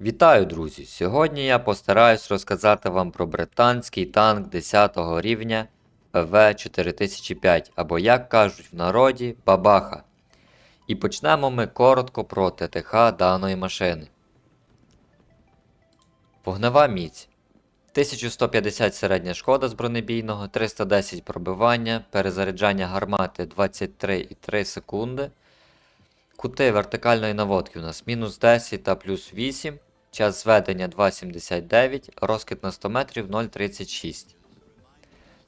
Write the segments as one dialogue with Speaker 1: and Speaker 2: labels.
Speaker 1: Вітаю, друзі! Сьогодні я постараюсь розказати вам про британський танк 10 рівня ПВ-4005, або, як кажуть в народі, Бабаха. І почнемо ми коротко про ТТХ даної машини. Вогнева міць. 1150 середня шкода з бронебійного, 310 пробивання, перезаряджання гармати 23,3 секунди. Кути вертикальної наводки у нас мінус 10 та плюс 8. Час зведення 2,79, розкид на 100 метрів 0,36.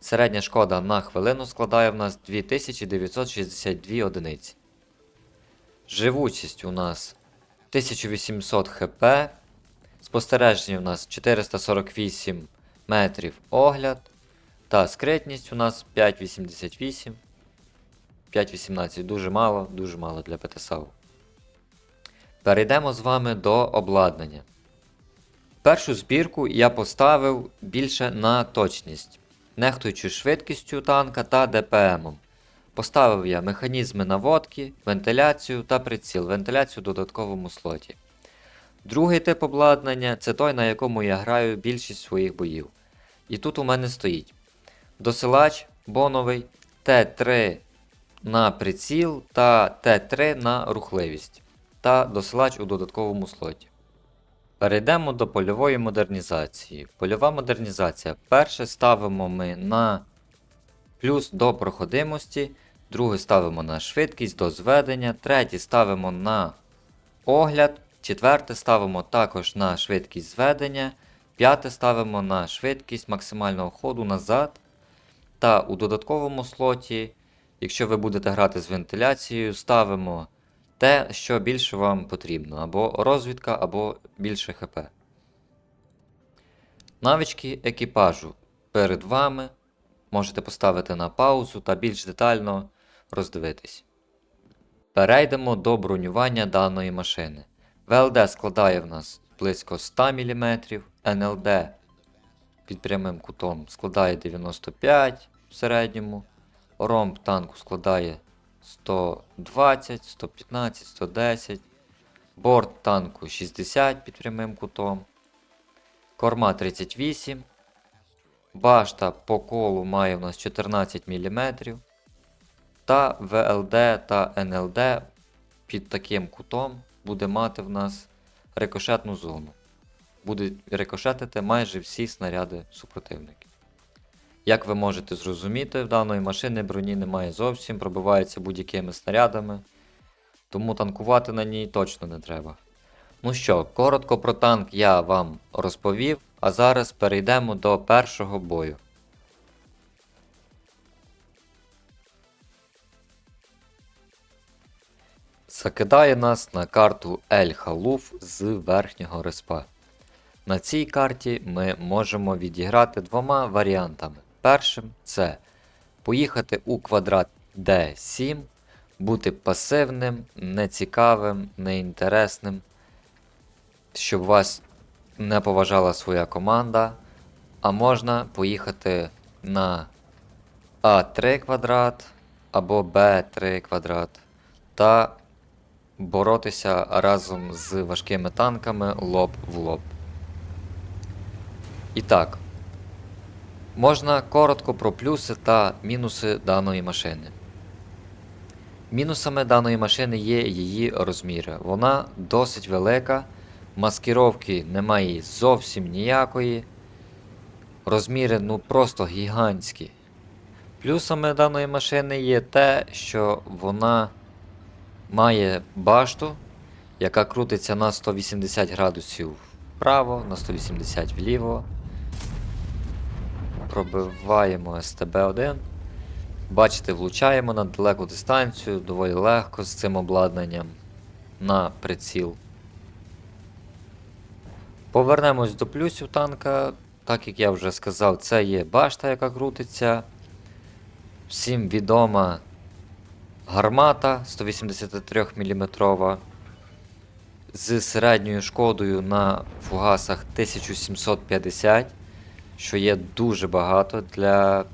Speaker 1: Середня шкода на хвилину складає в нас 2962 одиниці. Живучість у нас 1800 хп. Спостереження у нас 448 метрів огляд. Та скритність у нас 5,88. 5,18 дуже мало, дуже мало для ПТСАУ. Перейдемо з вами до обладнання. Першу збірку я поставив більше на точність, нехтуючи швидкістю танка та ДПМом. Поставив я механізми наводки, вентиляцію та приціл, вентиляцію в додатковому слоті. Другий тип обладнання це той, на якому я граю більшість своїх боїв. І тут у мене стоїть досилач боновий Т3 на приціл та Т3 на рухливість та досилач у додатковому слоті. Перейдемо до польової модернізації. Польова модернізація. Перше ставимо ми на плюс до проходимості, друге ставимо на швидкість до зведення, третє ставимо на огляд, четверте ставимо також на швидкість зведення, п'яте ставимо на швидкість максимального ходу назад. Та у додатковому слоті, якщо ви будете грати з вентиляцією, ставимо те, що більше вам потрібно, або розвідка, або більше ХП. Навички екіпажу перед вами. Можете поставити на паузу та більш детально роздивитись. Перейдемо до бронювання даної машини. ВЛД складає в нас близько 100 мм, НЛД під прямим кутом складає 95 в середньому, ромб танку складає 120, 115, 110. Борт танку 60 під прямим кутом. Корма 38. Башта по колу має у нас 14 мм. Та ВЛД та НЛД під таким кутом буде мати в нас рикошетну зону. Буде рикошетити майже всі снаряди супротивників. Як ви можете зрозуміти, в даної машини броні немає зовсім, пробивається будь-якими снарядами, тому танкувати на ній точно не треба. Ну що, коротко про танк я вам розповів, а зараз перейдемо до першого бою. Закидає нас на карту Ель Халуф з верхнього респа. На цій карті ми можемо відіграти двома варіантами. Першим це поїхати у квадрат D7, бути пасивним, нецікавим, неінтересним, щоб вас не поважала своя команда. А можна поїхати на А3 квадрат або Б3 квадрат та боротися разом з важкими танками лоб в лоб. І так, можна коротко про плюси та мінуси даної машини. Мінусами даної машини є її розміри. Вона досить велика, маскировки немає зовсім ніякої. Розміри ну просто гігантські. Плюсами даної машини є те, що вона має башту, яка крутиться на 180 градусів вправо, на 180 вліво. Пробиваємо СТБ-1. Бачите, влучаємо на далеку дистанцію, доволі легко з цим обладнанням на приціл. Повернемось до плюсів танка. Так як я вже сказав, це є башта, яка крутиться. Всім відома гармата 183 мм з середньою шкодою на фугасах 1750, що є дуже багато для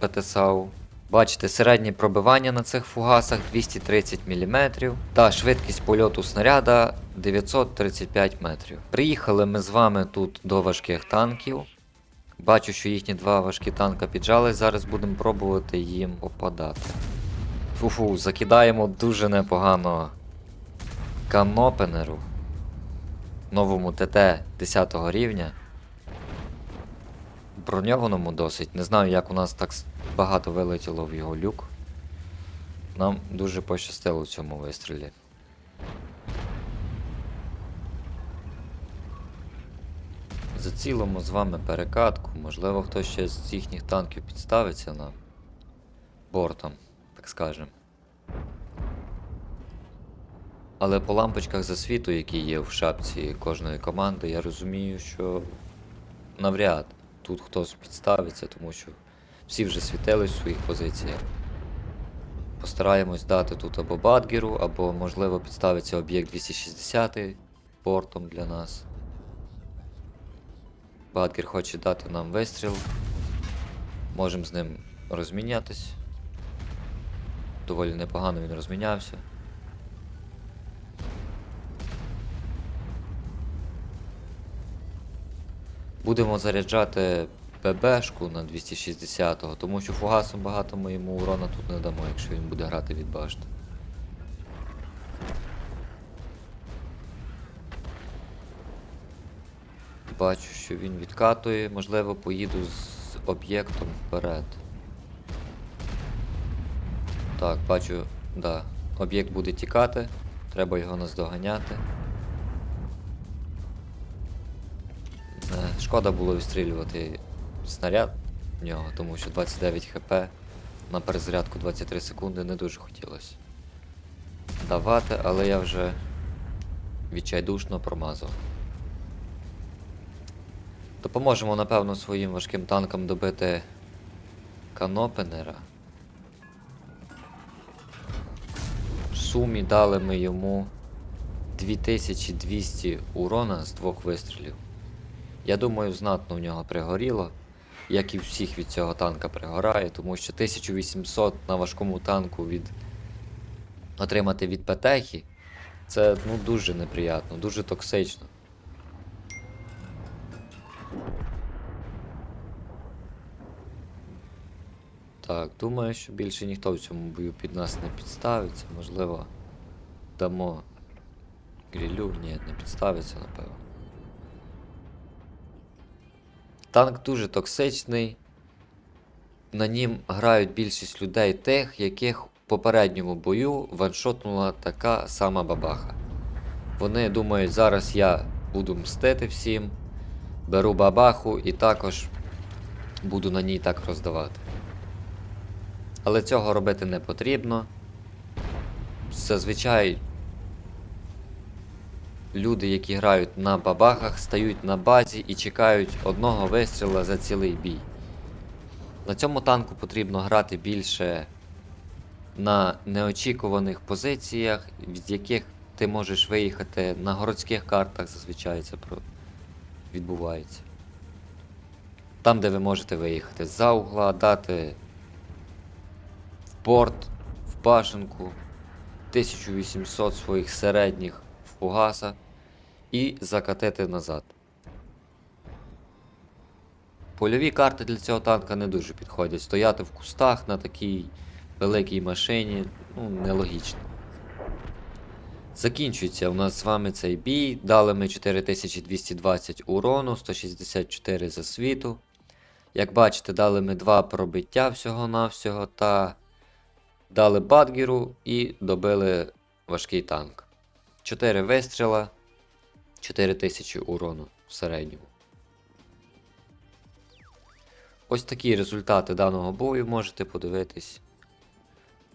Speaker 1: ПТСАУ. Бачите, середнє пробивання на цих фугасах 230 мм та швидкість польоту снаряда 935 метрів. Приїхали ми з вами тут до важких танків. Бачу, що їхні два важкі танка піджались, зараз будемо пробувати їм попадати. Фу-фу, закидаємо дуже непогано канопенеру. Новому ТТ 10 рівня. Броньованому досить. Не знаю, як у нас так багато вилетіло в його люк. Нам дуже пощастило в цьому вистрілі. Зацілимо з вами перекатку. Можливо, хтось ще з їхніх танків підставиться нам бортом, так скажем. Але по лампочках засвіту, які є в шапці кожної команди, я розумію, що навряд тут хтось підставиться, тому що всі вже світились в своїх позиціях. Постараємось дати тут або Бадгеру, або, можливо, підставиться об'єкт 260 портом для нас. Бадгер хоче дати нам вистріл. Можемо з ним розмінятись. Доволі непогано він розмінявся. Будемо заряджати ББшку на 260-го, тому що фугасом багато ми йому урона тут не дамо, якщо він буде грати від башти. Бачу, що він відкатує, можливо, поїду з об'єктом вперед. Так, бачу, да. Об'єкт буде тікати, треба його наздоганяти. Е, Шкода було відстрілювати снаряд в нього, тому що 29 хп на перезарядку 23 секунди не дуже хотілося давати, але я вже відчайдушно промазав. Допоможемо, напевно, своїм важким танкам добити канопенера. Сумі дали ми йому 2200 урона з двох вистрілів. Я думаю, знатно в нього пригоріло, як і всіх від цього танка пригорає, тому що 1800 на важкому танку від отримати від петехи це ну, дуже неприятно, дуже токсично. Так, думаю, що більше ніхто в цьому бою під нас не підставиться. Можливо, дамо грілю. Ні, не підставиться, напевно. Танк дуже токсичний. На нім грають більшість людей тих, яких в попередньому бою ваншотнула така сама бабаха. Вони думають, зараз я буду мстити всім, беру бабаху і також буду на ній так роздавати. Але цього робити не потрібно. Зазвичай люди, які грають на бабахах, стають на базі і чекають одного вистріла за цілий бій. На цьому танку потрібно грати більше на неочікуваних позиціях, від яких ти можеш виїхати на городських картах, зазвичай це відбувається. Там, де ви можете виїхати за угла, дати порт, в башенку, 1800 своїх середніх в і закатити назад. Польові карти для цього танка не дуже підходять. Стояти в кустах на такій великій машині ну, нелогічно. Закінчується у нас з вами цей бій. Дали ми 4220 урону, 164 засвіту. Як бачите, дали ми два пробиття всього-навсього та дали Бадгеру і добили важкий танк. 4 вистріла, 4000 урону в середньому. Ось такі результати даного бою можете подивитись.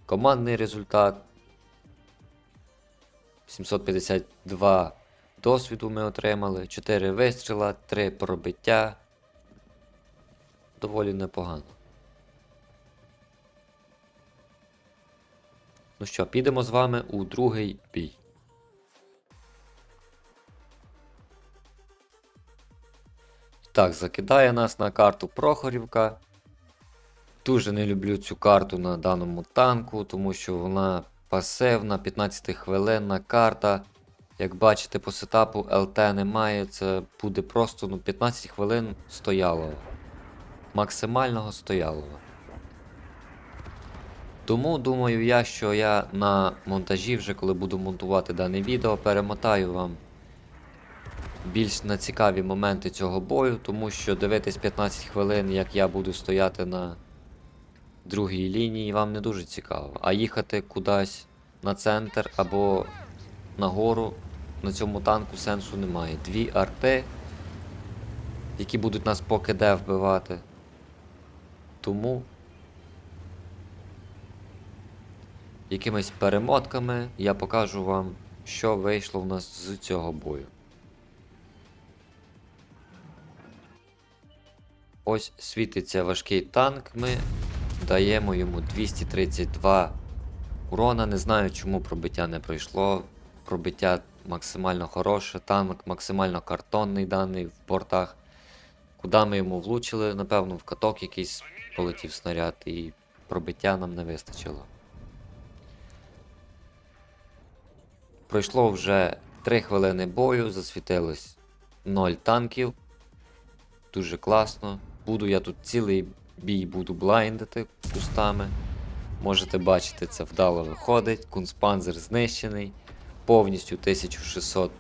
Speaker 1: Командний результат. 752 досвіду ми отримали, 4 вистріла, 3 пробиття. Доволі непогано. Ну що, підемо з вами у другий бій. Так, закидає нас на карту Прохорівка. Дуже не люблю цю карту на даному танку, тому що вона пасивна, 15 хвилинна карта. Як бачите, по сетапу ЛТ немає, це буде просто ну, 15 хвилин стоялого. Максимального стоялого. Тому думаю я, що я на монтажі, вже коли буду монтувати дане відео, перемотаю вам більш на цікаві моменти цього бою, тому що дивитись 15 хвилин, як я буду стояти на другій лінії, вам не дуже цікаво. А їхати кудись на центр або на гору на цьому танку сенсу немає. Дві арти, які будуть нас поки де вбивати. Тому якимись перемотками я покажу вам, що вийшло в нас з цього бою. Ось світиться важкий танк. Ми даємо йому 232 урона. Не знаю, чому пробиття не пройшло. Пробиття максимально хороше, танк максимально картонний даний в бортах. Куди ми йому влучили, напевно, в каток якийсь полетів снаряд, і пробиття нам не вистачило. Пройшло вже 3 хвилини бою, засвітилось 0 танків. Дуже класно. Буду я тут цілий бій буду блайндити кустами. Можете бачити, це вдало виходить. Кунспанзер знищений. Повністю 1600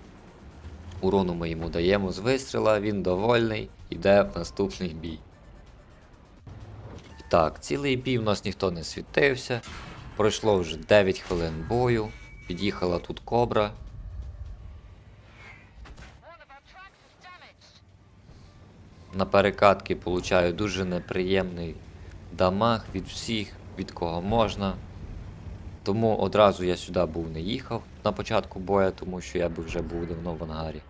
Speaker 1: урону ми йому даємо з вистріла, він довольний, йде в наступний бій. Так, цілий бій в нас ніхто не світився. Пройшло вже 9 хвилин бою. Під'їхала тут кобра. На перекатки получаю дуже неприємний дамаг від всіх, від кого можна. Тому одразу я сюди був не їхав на початку боя, тому що я би вже був давно в ангарі.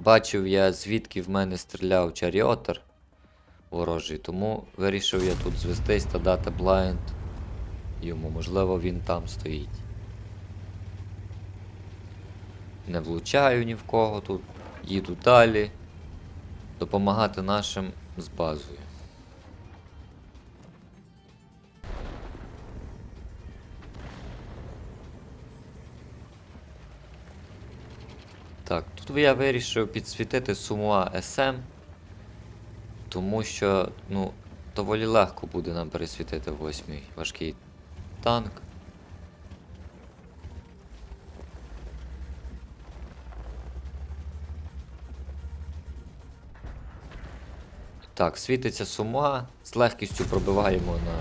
Speaker 1: Бачив я, звідки в мене стріляв чаріотер ворожий, тому вирішив я тут звестись та дати блайнд йому, можливо, він там стоїть. Не влучаю ні в кого тут, їду далі. Допомагати нашим з базою. Так, тут я вирішив підсвітити Сумуа СМ, тому що, ну, доволі легко буде нам пересвітити восьмий важкий танк. Так, світиться сума, з легкістю пробиваємо на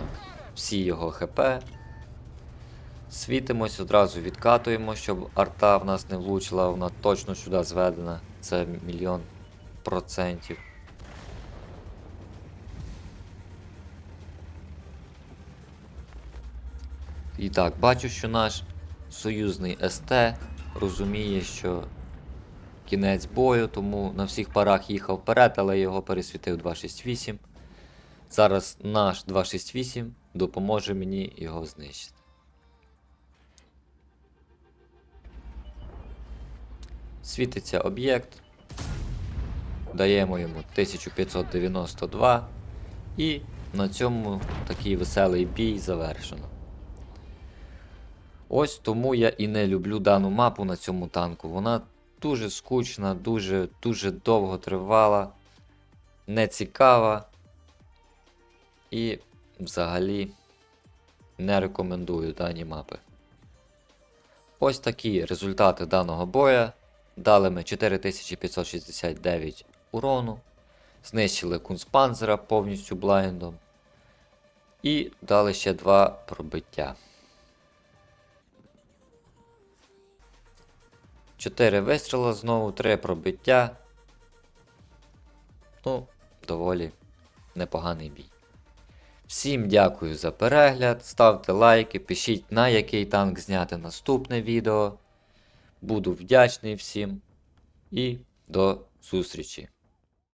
Speaker 1: всі його ХП. Світимось, одразу відкатуємо, щоб арта в нас не влучила, вона точно сюди зведена. Це мільйон процентів. І так, бачу, що наш союзний СТ розуміє, що кінець бою, тому на всіх парах їхав вперед, але його пересвітив 268. Зараз наш 268 допоможе мені його знищити. Світиться об'єкт. Даємо йому 1592. І на цьому такий веселий бій завершено. Ось тому я і не люблю дану мапу на цьому танку. Вона дуже скучна, дуже дуже довго тривала, не цікава. І взагалі не рекомендую дані мапи. Ось такі результати даного боя. Дали ми 4569 урону. Знищили кунспанзера повністю блайндом. І дали ще два пробиття. 4 вистріла знову, 3 пробиття. Ну, доволі непоганий бій. Всім дякую за перегляд. Ставте лайки, пишіть на який танк зняти наступне відео. Буду вдячний всім. І до зустрічі!